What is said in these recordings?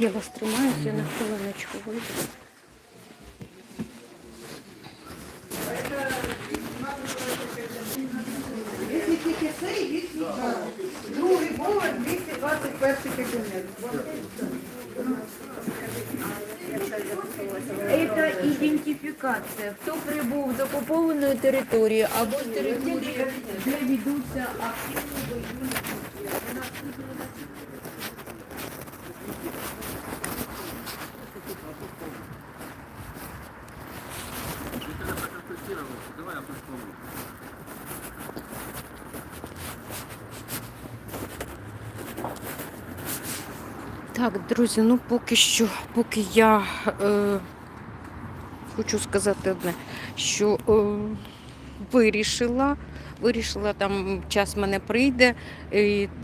Я вас тримаю, я на хвилиночку вийду. Якщо тільки цей, від другий поверх, 221 кабінет. Это ідентифікація. Хто прибув з окупованої території або з території, де ведуться активні Так, друзі, ну поки що, поки я е, хочу сказати одне, що е, вирішила, вирішила, там час мене прийде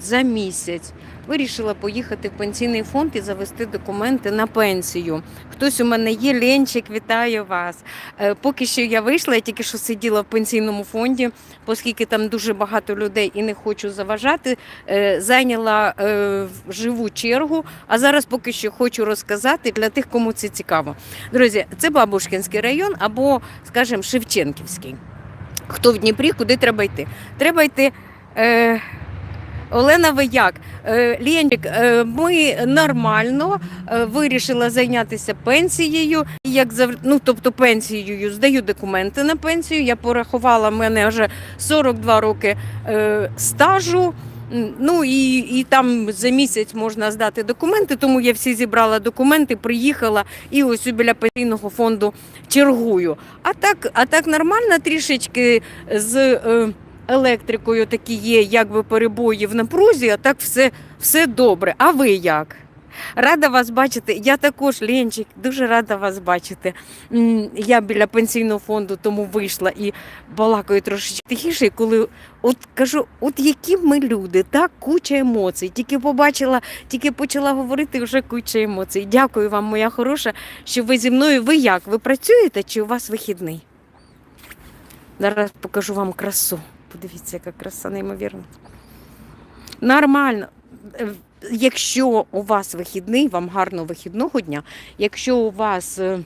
за місяць. Вирішила поїхати в пенсійний фонд і завести документи на пенсію. Хтось у мене є, Ленчик, вітаю вас. Е, поки що я вийшла, я тільки що сиділа в пенсійному фонді, оскільки там дуже багато людей і не хочу заважати. Е, зайняла е, живу чергу, а зараз поки що хочу розказати для тих, кому це цікаво. Друзі, це Бабушкінський район або, скажімо, Шевченківський. Хто в Дніпрі, куди треба йти? Треба йти. Е, Олена, ви як? Е, е, ми нормально е, вирішила зайнятися пенсією. Як ну, тобто пенсією здаю документи на пенсію. Я порахувала, в мене вже 42 роки стажу. Ну і, і там за місяць можна здати документи, тому я всі зібрала документи, приїхала і ось біля пенсійного фонду чергую. А так, а так нормально трішечки з е, електрикою такі є, якби перебої в напрузі, а так все, все добре. А ви як? Рада вас бачити. Я також, Ленчик, дуже рада вас бачити. Я біля пенсійного фонду тому вийшла і балакаю трошечки тихіше, коли от кажу, от які ми люди, так, куча емоцій. Тільки побачила, тільки почала говорити, вже куча емоцій. Дякую вам, моя хороша, що ви зі мною. Ви як? Ви працюєте чи у вас вихідний? Зараз покажу вам красу. Подивіться, яка краса неймовірна. Нормально. Якщо у вас вихідний, вам гарного вихідного дня. Якщо у вас е,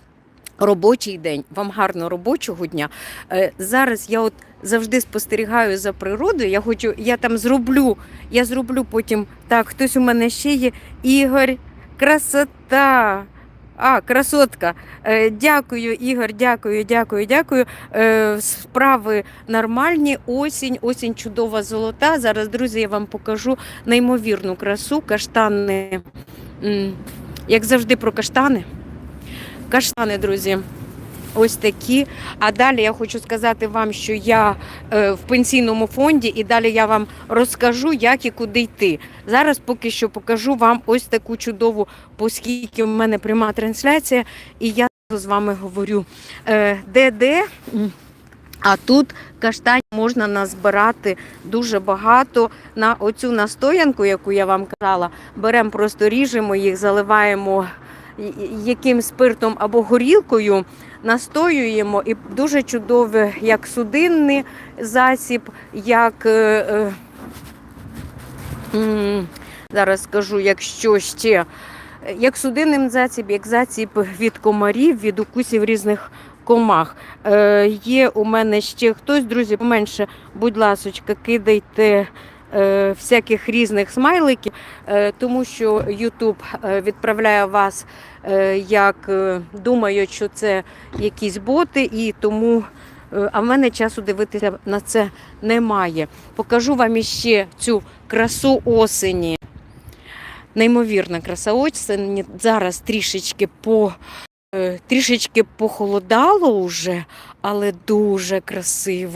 робочий день, вам гарного робочого дня. Е, Зараз я от завжди спостерігаю за природою. Я хочу, я там зроблю, я зроблю потім так. Хтось у мене ще є. Ігор, красота. А, красотка. Е, Дякую, Ігор, дякую, дякую, дякую. Е, Справи нормальні. Осінь, осінь чудова золота. Зараз, друзі, я вам покажу неймовірну красу. Каштани. Як завжди про каштани. Каштани, друзі. Ось такі. А далі я хочу сказати вам, що я е, в пенсійному фонді, і далі я вам розкажу, як і куди йти. Зараз поки що покажу вам ось таку чудову, оскільки в мене пряма трансляція, і я з вами говорю. Е, де де? А тут каштанів можна назбирати дуже багато на оцю настоянку, яку я вам казала. Беремо, просто ріжемо їх, заливаємо яким спиртом або горілкою, настоюємо і дуже чудове, як судинний засіб, як. Е, е, зараз скажу, якщо ще. Як судинним засіб, як засіб від комарів, від укусів різних комах. Е, є у мене ще хтось, друзі, поменше, будь ласочка, кидайте всяких різних смайликів, е, тому що YouTube е, відправляє вас, е, як е, думають, що це якісь боти, і тому. е, А в мене часу дивитися на це немає. Покажу вам іще цю красу осені. Неймовірна краса осені. Зараз трішечки по е, трішечки похолодало вже, але дуже красиво.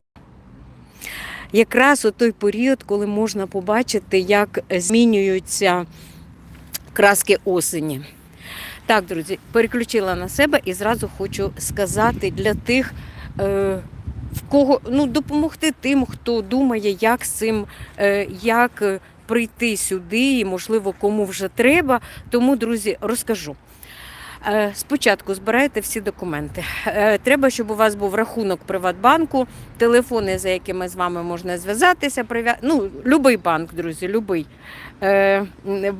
Якраз у той період, коли можна побачити, як змінюються краски осені. Так, друзі, переключила на себе і зразу хочу сказати для тих, е, в кого ну, допомогти тим, хто думає, як з цим, е, як прийти сюди, і можливо кому вже треба. Тому, друзі, розкажу. Е, Спочатку збираєте всі документи. Е, Треба, щоб у вас був рахунок Приватбанку, телефони, за якими з вами можна зв'язатися. прив'я- Ну, любий банк, друзі, любий. Е,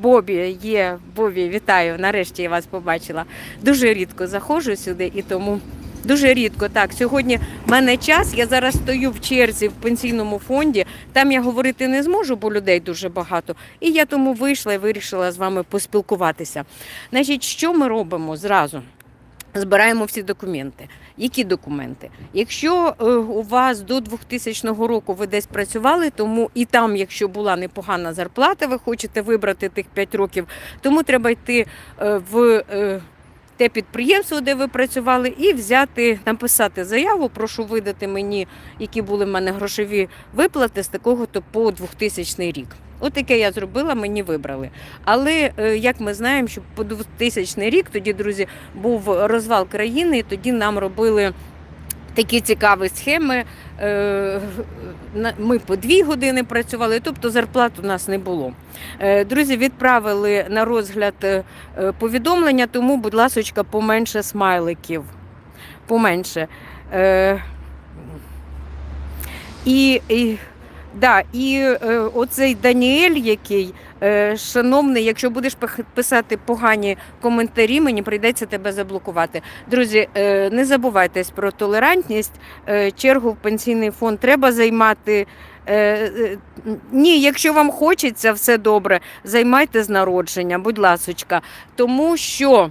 Бобі є. Бобі, вітаю. Нарешті я вас побачила. Дуже рідко заходжу сюди і тому. Дуже рідко так. Сьогодні в мене час. Я зараз стою в черзі в пенсійному фонді. Там я говорити не зможу, бо людей дуже багато. І я тому вийшла і вирішила з вами поспілкуватися. Значить, що ми робимо зразу? Збираємо всі документи. Які документи? Якщо е, у вас до 2000 року ви десь працювали, тому і там, якщо була непогана зарплата, ви хочете вибрати тих 5 років, тому треба йти е, в е, те підприємство, де ви працювали, і взяти, написати заяву. Прошу видати мені, які були в мене грошові виплати з такого то по 2000 рік. От таке я зробила, мені вибрали. Але е, як ми знаємо, що по 2000 рік тоді, друзі, був розвал країни, і тоді нам робили. Такі цікаві схеми. Е, Ми по дві години працювали, тобто зарплат у нас не було. Е, Друзі, відправили на розгляд е, повідомлення, тому, будь ласочка, поменше смайликів. Поменше. І, і, да, і е, оцей Даніель, який, е, шановний, якщо будеш писати погані коментарі, мені прийдеться тебе заблокувати. Друзі, е, не забувайтесь про толерантність. Е, Чергу в пенсійний фонд треба займати. Е, е, Ні, якщо вам хочеться, все добре, займайте з народження, будь ласочка. Тому що.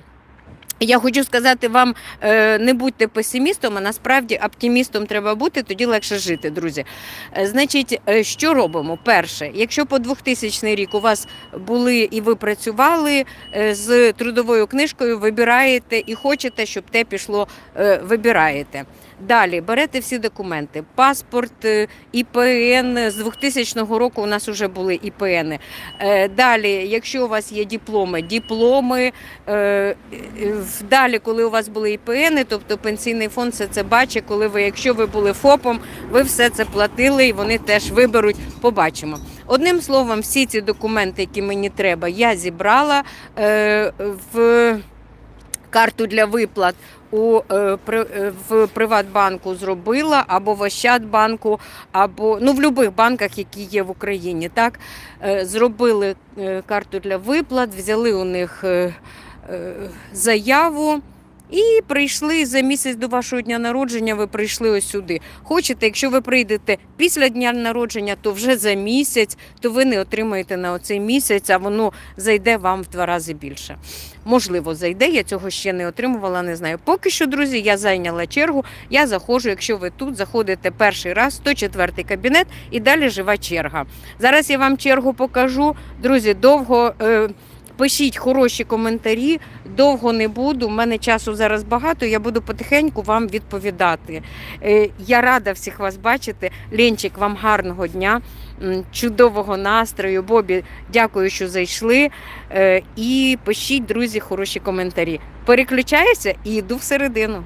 Я хочу сказати вам, е, не будьте песимістом, а насправді оптимістом треба бути, тоді легше жити, друзі. Е, Значить, е, що робимо? Перше, якщо по 2000 рік у вас були і ви працювали з трудовою книжкою, вибираєте і хочете, щоб те пішло, вибираєте. Далі берете всі документи, паспорт, е, ІПН. З 2000 року у нас вже були ІПН. Е, Далі, якщо у вас є дипломи, дипломи. е, Далі, коли у вас були ІПН, тобто пенсійний фонд все це бачить, коли ви, якщо ви були ФОПом, ви все це платили і вони теж виберуть, побачимо. Одним словом, всі ці документи, які мені треба, я зібрала в карту для виплат у е, е, в Приватбанку зробила або в Ощадбанку, або ну в будь-яких банках, які є в Україні. Так Е, зробили карту для виплат, взяли у них заяву. І прийшли за місяць до вашого дня народження. Ви прийшли ось сюди. Хочете, якщо ви прийдете після дня народження, то вже за місяць, то ви не отримаєте на оцей місяць, а воно зайде вам в два рази більше. Можливо, зайде. Я цього ще не отримувала, не знаю. Поки що, друзі, я зайняла чергу. Я заходжу. Якщо ви тут заходите перший раз, 104 кабінет і далі жива черга. Зараз я вам чергу покажу. Друзі, довго. Е, Пишіть хороші коментарі, довго не буду. У мене часу зараз багато. Я буду потихеньку вам відповідати. Е, Я рада всіх вас бачити. Ленчик, вам гарного дня, чудового настрою. Бобі, дякую, що зайшли. Е, І пишіть, друзі, хороші коментарі. Переключаюся і йду всередину.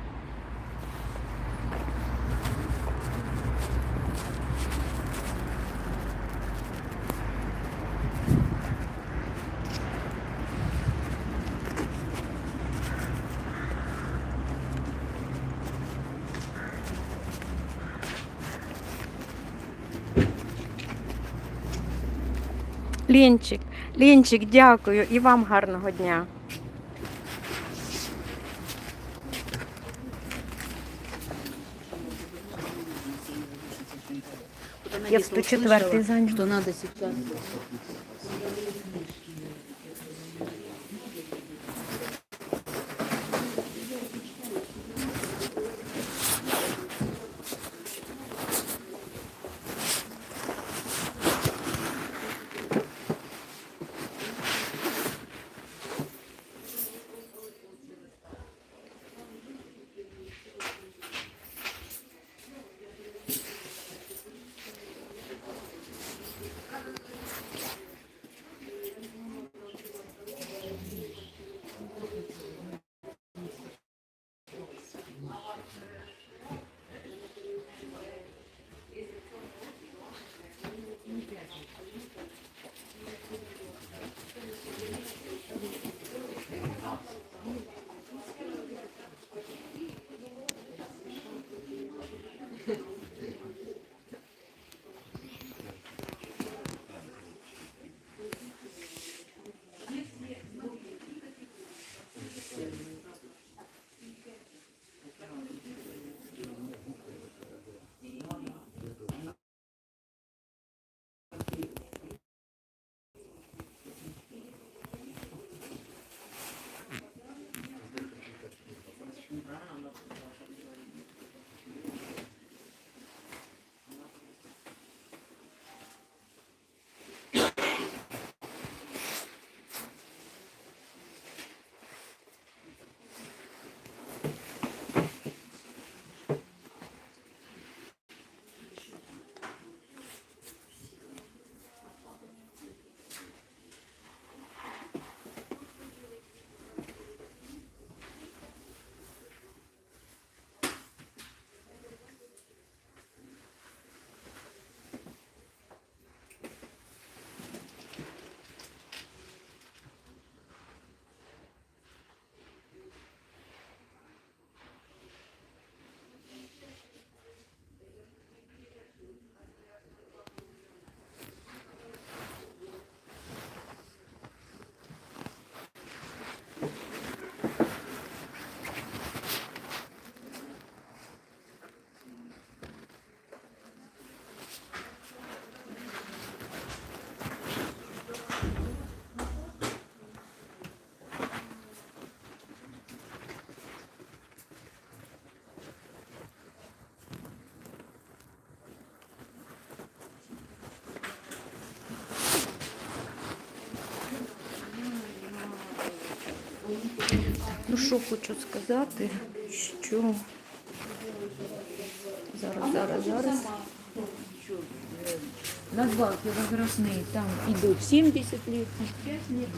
Ленчик, Лінчик, дякую і вам гарного дня. Я в 104 зайняла. Що треба сейчас. Ну що хочу сказати, що зараз, зараз, зараз. Надбавки возрастные там идут 70 лет, 5 лет.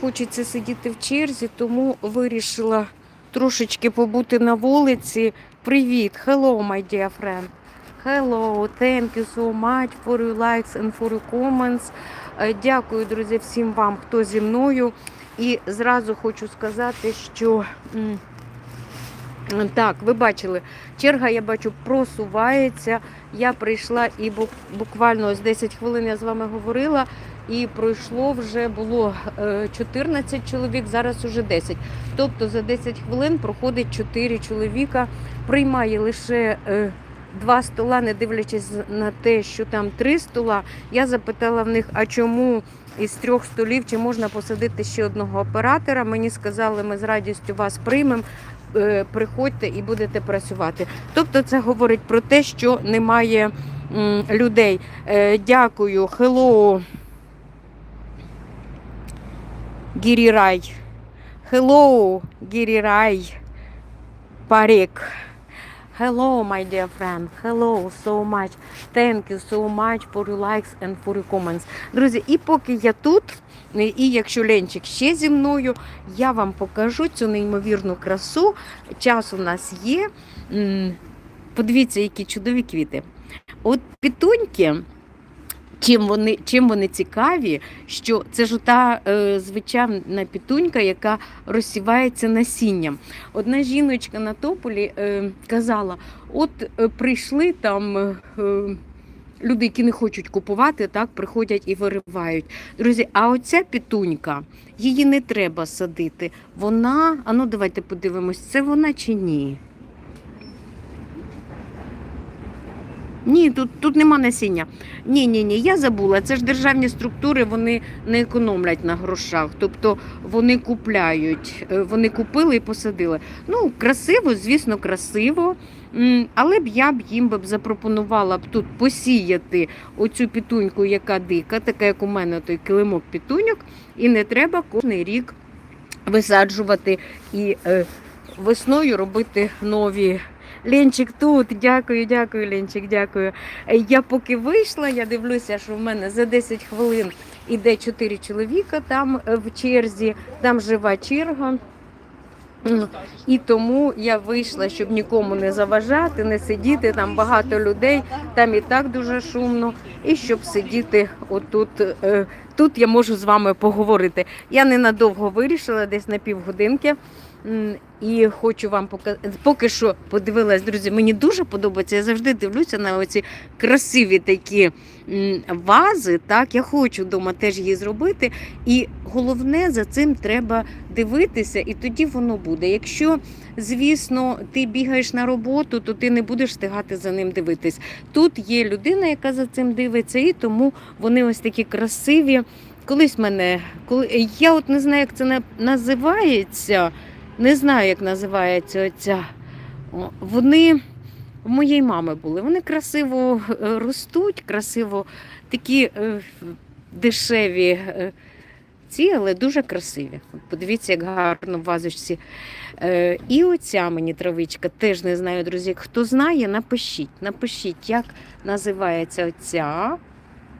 Хочеться сидіти в черзі, тому вирішила трошечки побути на вулиці. Привіт, hello, my dear friend. Hello, thank you so much for your likes and for your comments. Е, Дякую, друзі, всім вам, хто зі мною. І зразу хочу сказати, що так, ви бачили, черга, я бачу, просувається. Я прийшла і буквально ось 10 хвилин я з вами говорила, і пройшло вже було е, 14 чоловік, зараз уже 10. Тобто за 10 хвилин проходить 4 чоловіка, приймає лише е, два стола, не дивлячись на те, що там три стола. Я запитала в них, а чому із трьох столів чи можна посадити ще одного оператора. Мені сказали, ми з радістю вас приймемо. е, Приходьте і будете працювати. Тобто, це говорить про те, що немає людей. Е, Дякую, hello, Гірірай. Hello, Гірірай. Парик. Hello, my dear friend. Hello so much. Thank you so much for your likes and for your comments. Друзі, і поки я тут, і якщо Ленчик ще зі мною, я вам покажу цю неймовірну красу. Час у нас є. Подивіться, які чудові квіти. От пітуньки. Чим вони, чим вони цікаві, що це ж та е, звичайна пітунька, яка розсівається насінням. Одна жіночка на тополі е, казала: от е, прийшли там е, е, люди, які не хочуть купувати, так приходять і виривають. Друзі, а оця пітунька, її не треба садити. Вона, а ну давайте подивимось, це вона чи ні? Ні, тут, тут нема насіння. Ні, ні, ні, я забула. Це ж державні структури, вони не економлять на грошах. Тобто вони купляють, Е, вони купили і посадили. Ну, красиво, звісно, красиво. Але б я б їм б запропонувала б тут посіяти оцю пітуньку, яка дика, така як у мене той килимок пітуньок, і не треба кожен рік висаджувати і е, весною робити нові. Ленчик тут, дякую, дякую, Ленчик, дякую. Е, Я поки вийшла, я дивлюся, що в мене за 10 хвилин іде 4 чоловіка там е, в черзі, там жива черга. І тому я вийшла, щоб нікому не заважати, не сидіти. Там багато людей, там і так дуже шумно. І щоб сидіти отут. е, Тут я можу з вами поговорити. Я ненадовго вирішила, десь на півгодинки. І хочу вам показати. Поки що подивилась, друзі, мені дуже подобається. Я завжди дивлюся на оці красиві такі вази. Так, я хочу вдома теж її зробити. І головне за цим треба дивитися, і тоді воно буде. Якщо, звісно, ти бігаєш на роботу, то ти не будеш встигати за ним дивитись. Тут є людина, яка за цим дивиться, і тому вони ось такі красиві. Колись мене, коли я от не знаю, як це називається. Не знаю, як називається оця. Вони в моєї мами були. Вони красиво е, ростуть, красиво такі е, дешеві е, ці, але дуже красиві. Подивіться, як гарно в вазочці. І оця мені травичка, теж не знаю, друзі. Хто знає, напишіть. Напишіть, як називається оця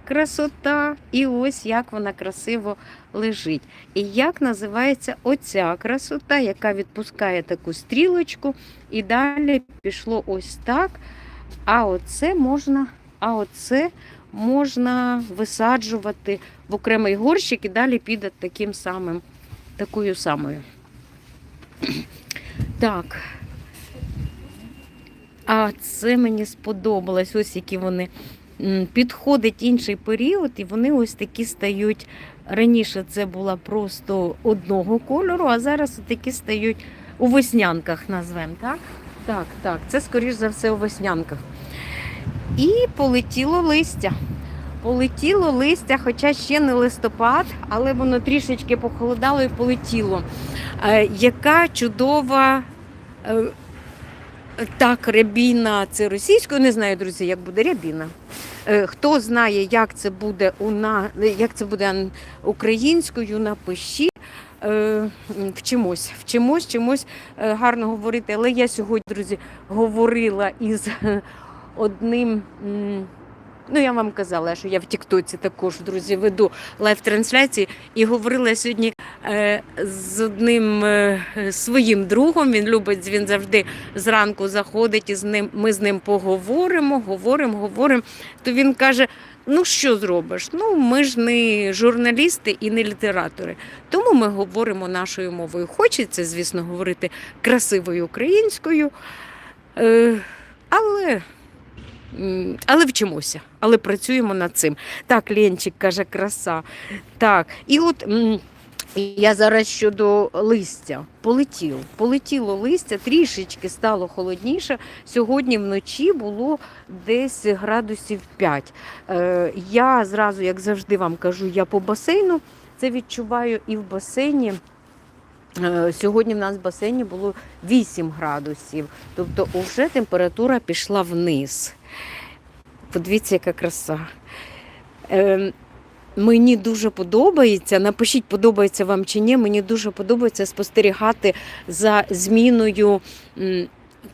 красота, і ось як вона красиво лежить. І як називається оця красота, яка відпускає таку стрілочку, і далі пішло ось так. А оце можна, а оце можна висаджувати в окремий горщик і далі піде таким самим, такою самою. Так. А це мені сподобалось. Ось які вони підходить інший період, і вони ось такі стають. Раніше це була просто одного кольору, а зараз такі стають у веснянках, назвемо, так? Так, так, це скоріш за все у веснянках. І полетіло листя. Полетіло листя, хоча ще не листопад, але воно трішечки похолодало і полетіло. Е, яка чудова. Е, так, рябіна, це російською, не знаю, друзі, як буде рябіна. Е, Хто знає, як це буде у на як це буде українською, напишіть. Е, Вчимось, вчимось, чимось е, гарно говорити. Але я сьогодні, друзі, говорила із одним. Ну, я вам казала, що я в Тіктоці також, друзі, веду лайв-трансляції і говорила сьогодні е, з одним е, своїм другом. Він любить, він завжди зранку заходить і з ним ми з ним поговоримо, говоримо, говоримо. То він каже: ну що зробиш? Ну, ми ж не журналісти і не літератори. Тому ми говоримо нашою мовою. Хочеться, звісно, говорити красивою українською. Е, але. Але вчимося, але працюємо над цим. Так, Ленчик каже, краса. Так, і от я зараз щодо листя. Полетіло. Полетіло листя, трішечки стало холодніше. Sьогодні вночі було десь градусів 5. Е, я зразу, як завжди вам кажу, я по басейну це відчуваю і в басейні. Е, Сьогодні в нас в басейні було 8 градусів, тобто вже температура пішла вниз. Подивіться, яка краса. Е, Мені дуже подобається, напишіть, подобається вам чи ні. Мені дуже подобається спостерігати за зміною,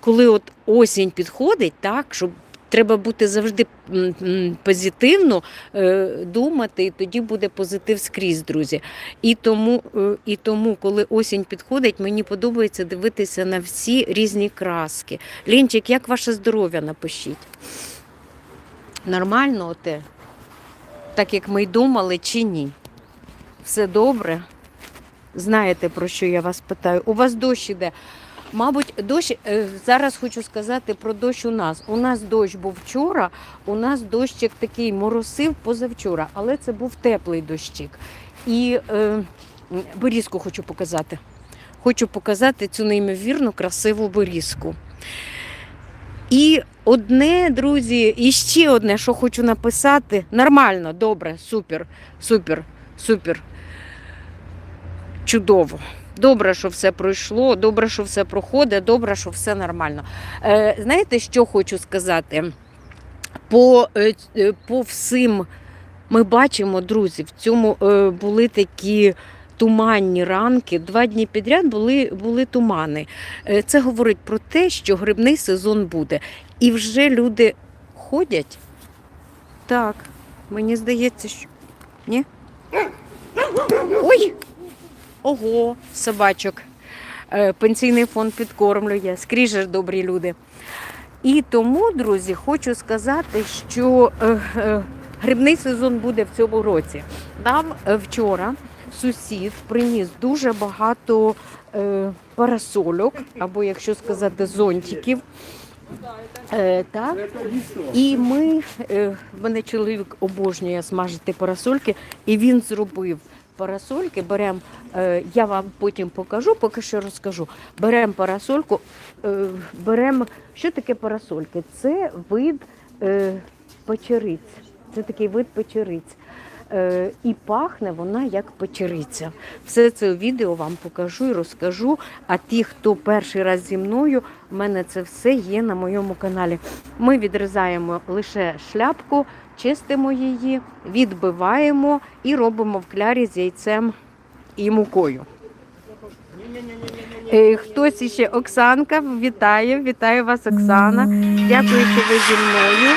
коли от осінь підходить, так, щоб треба бути завжди позитивно е, думати, і тоді буде позитив скрізь, друзі. І тому, е, і тому, коли осінь підходить, мені подобається дивитися на всі різні краски. Лінчик, як ваше здоров'я напишіть? Нормально оте? Так як ми й думали, чи ні? Все добре? Знаєте, про що я вас питаю? У вас дощ іде. Мабуть, дощ е, зараз хочу сказати про дощ у нас. У нас дощ був вчора, у нас дощик такий моросив позавчора, але це був теплий дощик. І е, берізку хочу показати. Хочу показати цю неймовірно красиву берізку. І одне, друзі, і ще одне, що хочу написати. Нормально, добре, супер, супер, супер. Чудово. Добре, що все пройшло, добре, що все проходить, добре, що все нормально. Е, знаєте, що хочу сказати? По, е, е, по всім ми бачимо, друзі, в цьому е, були такі туманні ранки. Два дні підряд були, були тумани. Це говорить про те, що грибний сезон буде. І вже люди ходять. Так, мені здається, що. Ні? Ой! Ого, собачок. Е, Пенсійний фонд підкормлює, скріже ж добрі люди. І тому, друзі, хочу сказати, що е, е, грибний сезон буде в цьому році. Нам вчора сусід приніс дуже багато парасольок, або, якщо сказати, зонтиків. Е, так. І ми, е, мене чоловік обожнює смажити парасольки, і він зробив парасольки. Беремо, е, я вам потім покажу, поки що розкажу. Беремо парасольку, беремо, що таке парасольки? Це вид печериць. Це такий вид печериць. Е, і пахне вона як печериця. Все це у відео вам покажу і розкажу. А ті, хто перший раз зі мною, в мене це все є на моєму каналі. Ми відрізаємо лише шляпку, чистимо її, відбиваємо і робимо в клярі з яйцем і мукою. Е, Хтось іще Оксанка, вітаю, вітаю вас, Оксана. Дякую, що ви зі мною.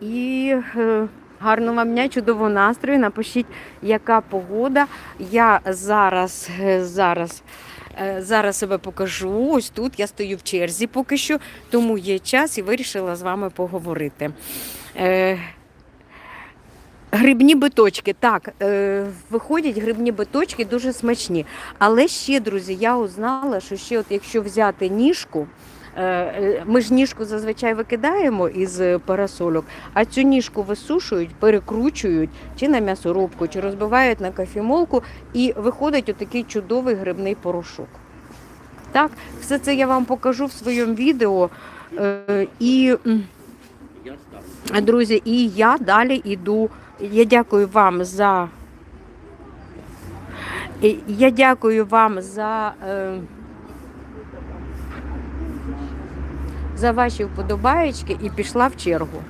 І е, гарного вам дня, чудового настрою. Напишіть, яка погода. Я зараз, е, зараз. е, Зараз себе покажу. Ось тут я стою в черзі поки що, тому є час і вирішила з вами поговорити. Е, Грибні биточки, так, е, виходять грибні биточки дуже смачні. Але ще, друзі, я узнала, що ще, от якщо взяти ніжку, ми ж ніжку зазвичай викидаємо із е, парасольок, а цю ніжку висушують, перекручують чи на м'ясорубку, чи розбивають на кофемолку, і виходить отакий чудовий грибний порошок. Так, все це я вам покажу в своєму відео. Е, і, друзі, і я далі йду. Я дякую вам за. Я дякую вам за, е, за ваші вподобаєчки і пішла в чергу.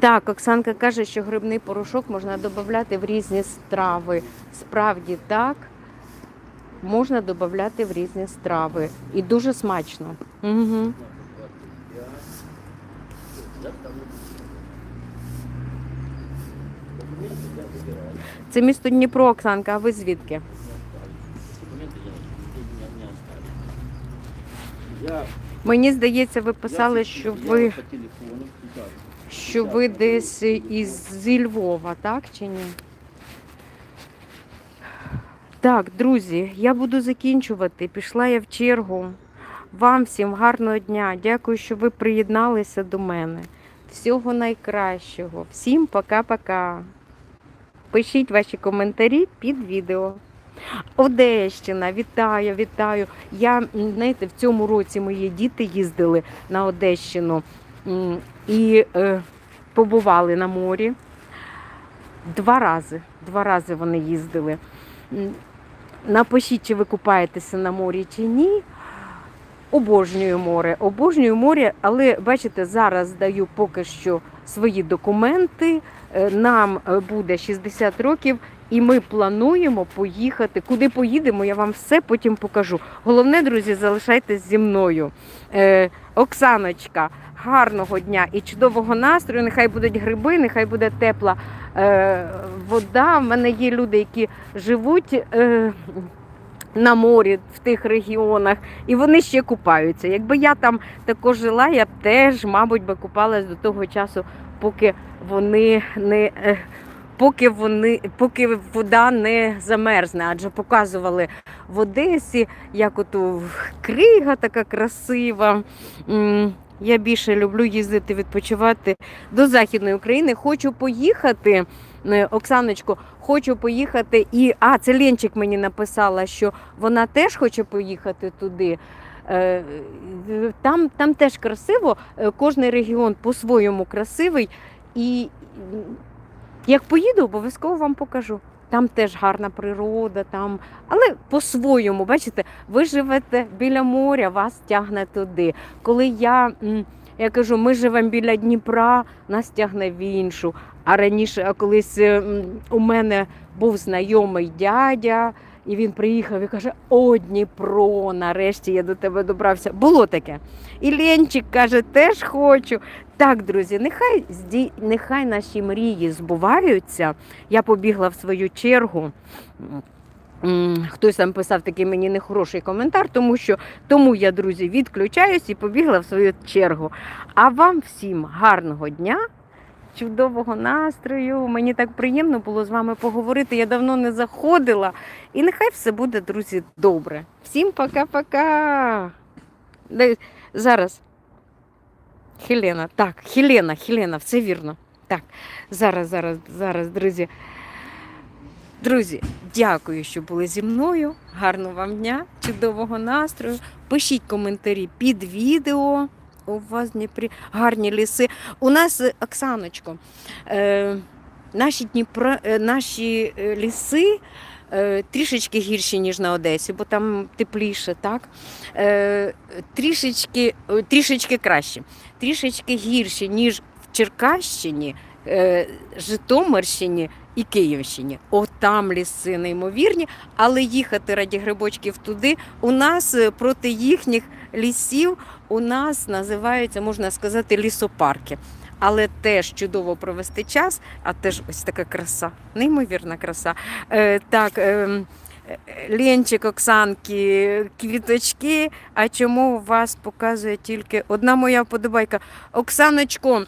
Так, Оксанка каже, що грибний порошок можна додати в різні страви. Справді так, можна додати в різні страви. І дуже смачно. Угу. Це місто Дніпро, Оксанка, а ви звідки? Мені здається, ви писали, що ви, що ви десь із зі Львова, так чи ні? Так, друзі, я буду закінчувати. Пішла я в чергу. Вам всім гарного дня. Дякую, що ви приєдналися до мене. Всього найкращого. Всім пока-пока. Пишіть ваші коментарі під відео. Одещина, вітаю, вітаю. Я, знаєте, в цьому році мої діти їздили на Одещину і е, побували на морі. Два рази. Два рази вони їздили. Напишіть, чи ви купаєтеся на морі чи ні. Обожнюю море, обожнюю море, але бачите, зараз даю поки що свої документи. Е, Нам е, буде 60 років, і ми плануємо поїхати. Куди поїдемо, я вам все потім покажу. Головне, друзі, залишайтесь зі мною. Е, Оксаночка, гарного дня і чудового настрою. Нехай будуть гриби, нехай буде тепла вода. У мене є люди, які живуть. На морі в тих регіонах, і вони ще купаються. Якби я там також жила, я б теж, мабуть, би купалась до того часу, поки вони не. е, Поки вони, поки вода не замерзне, адже показували в Одесі, як ото крига така красива. Я більше люблю їздити відпочивати до Західної України. Хочу поїхати, е, Оксаночко, хочу поїхати і. А, це Ленчик мені написала, що вона теж хоче поїхати туди. Е, Там, там теж красиво, е, кожний регіон по-своєму красивий. І як поїду, обов'язково вам покажу. Там теж гарна природа, там, але по-своєму, бачите, ви живете біля моря, вас тягне туди. Коли я, я кажу, ми живемо біля Дніпра, нас тягне в іншу. А раніше, колись у мене був знайомий дядя, і він приїхав і каже: О, Дніпро, нарешті я до тебе добрався. Було таке. І Ленчик каже, теж хочу. Так, друзі, нехай нехай наші мрії збуваються. Я побігла в свою чергу. Хтось там писав такий мені нехороший коментар, тому що тому я, друзі, відключаюсь і побігла в свою чергу. А вам всім гарного дня, чудового настрою. Мені так приємно було з вами поговорити. Я давно не заходила. І нехай все буде, друзі, добре. Всім пока-пока. Зараз. Хелена, так, Хелена, Хелена, все вірно. Так, зараз, зараз, зараз, друзі. Друзі, дякую, що були зі мною. Гарного вам дня, чудового настрою. Пишіть коментарі під відео. У вас Дніпрі гарні ліси. У нас, е, Оксаночко, е, наші, Дніпро, е, наші ліси трішечки гірші, ніж на Одесі, бо там тепліше, так? Трішечки, трішечки краще, трішечки гірші, ніж в Черкащині, Житомирщині і Київщині. О, там ліси неймовірні, але їхати раді грибочків туди у нас проти їхніх лісів у нас називаються, можна сказати, лісопарки. Але теж чудово провести час, а теж ось така краса, неймовірна краса. Е, так, е, Ленчик, Оксанки, квіточки. А чому вас показує тільки одна моя вподобайка? Оксаночко,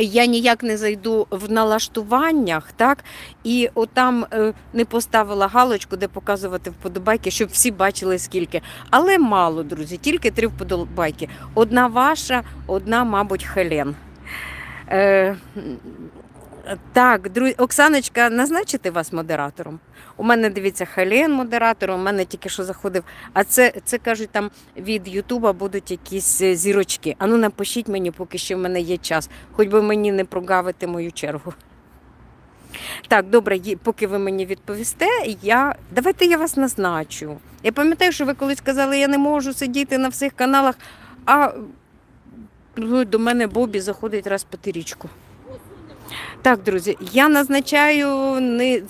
я ніяк не зайду в налаштуваннях, так? І отам е, не поставила галочку, де показувати вподобайки, щоб всі бачили скільки. Але мало, друзі, тільки три вподобайки. Одна ваша, одна, мабуть, Хелен. Е, так, друзі, Оксаночка, назначити вас модератором. У мене дивіться Хелен модератором, у мене тільки що заходив. А це, це кажуть, там від Ютуба будуть якісь е, зірочки. Ану напишіть мені, поки що в мене є час, хоч би мені не прогавити мою чергу. Так, добре, поки ви мені відповісте, я давайте я вас назначу. Я пам'ятаю, що ви колись казали, я не можу сидіти на всіх каналах, а ну, до мене Бобі заходить раз п'ятирічку. Так, друзі, я назначаю не,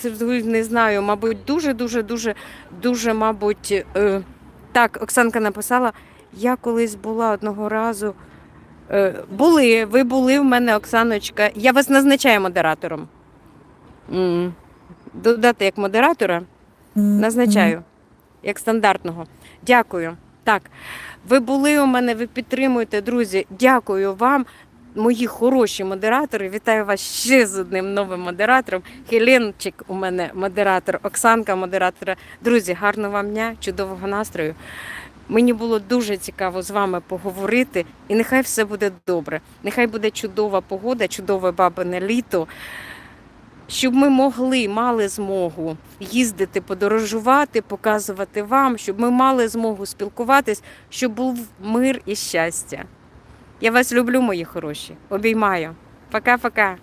не знаю, мабуть, дуже, дуже, дуже, дуже, мабуть, е, так, Оксанка написала, я колись була одного разу. Е, були, ви були в мене, Оксаночка. Я вас назначаю модератором. М. Додати як модератора, назначаю, як стандартного. Дякую. Так, ви були у мене, ви підтримуєте, друзі. Дякую вам, мої хороші модератори. Вітаю вас ще з одним новим модератором. Хеленчик у мене модератор, Оксанка модератора. Друзі, гарного вам дня, чудового настрою. Мені було дуже цікаво з вами поговорити, і нехай все буде добре. Нехай буде чудова погода, чудове бабине літо щоб ми могли, мали змогу їздити, подорожувати, показувати вам, щоб ми мали змогу спілкуватись, щоб був мир і щастя. Я вас люблю, мої хороші. Обіймаю. Пока-пока.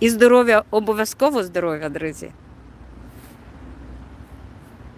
І здоров'я, обов'язково здоров'я, друзі.